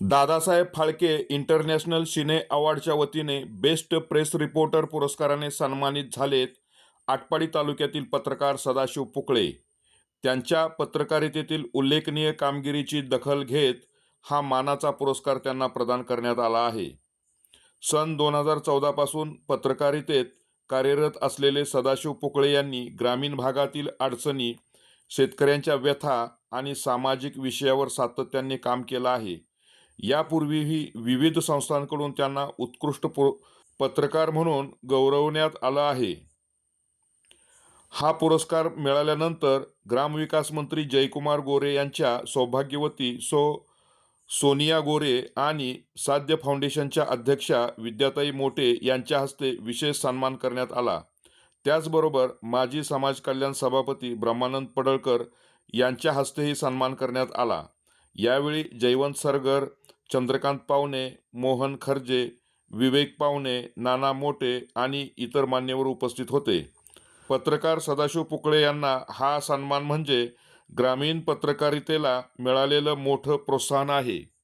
Dadasaheb Phalke international cine अवॉर्डच्या वतीने best press reporter पुरस्काराने सन्मानित झालेत आटपाडी तालुक्यातील पत्रकार सदाशिव पुकळे. त्यांच्या पत्रकारितेतील उल्लेखनीय कामगिरीची दखल घेत हा मानाचा पुरस्कार त्यांना प्रदान करण्यात आला आहे. सन दोन हजार चौदापासून पत्रकारितेत कार्यरत असलेले सदाशिव पुकळे यांनी ग्रामीण भागातील अडचणी शेतकऱ्यांच्या व्यथा आणि सामाजिक विषयावर सातत्याने काम केलं आहे. यापूर्वीही विविध संस्थांकडून त्यांना उत्कृष्ट पुर पत्रकार म्हणून गौरवण्यात आलं आहे. हा पुरस्कार मिळाल्यानंतर ग्रामविकास मंत्री जयकुमार गोरे यांच्या सौभाग्यवती सो सोनिया गोरे आणि साध्य फाउंडेशनच्या अध्यक्षा विद्याताई मोटे यांच्या हस्ते विशेष सन्मान करण्यात आला. त्याचबरोबर माजी समाज कल्याण सभापती ब्रह्मानंद पडळकर यांच्या हस्तेही सन्मान करण्यात आला. यावेळी जयवंत सरगर चंद्रकांत पावणे मोहन खर्जे विवेक पावणे नाना मोटे आणि इतर मान्यवर उपस्थित होते. पत्रकार सदाशिव पुकळे यांना हा सन्मान म्हणजे ग्रामीण पत्रकारितेला मिळालेलं मोठं प्रोत्साहन आहे.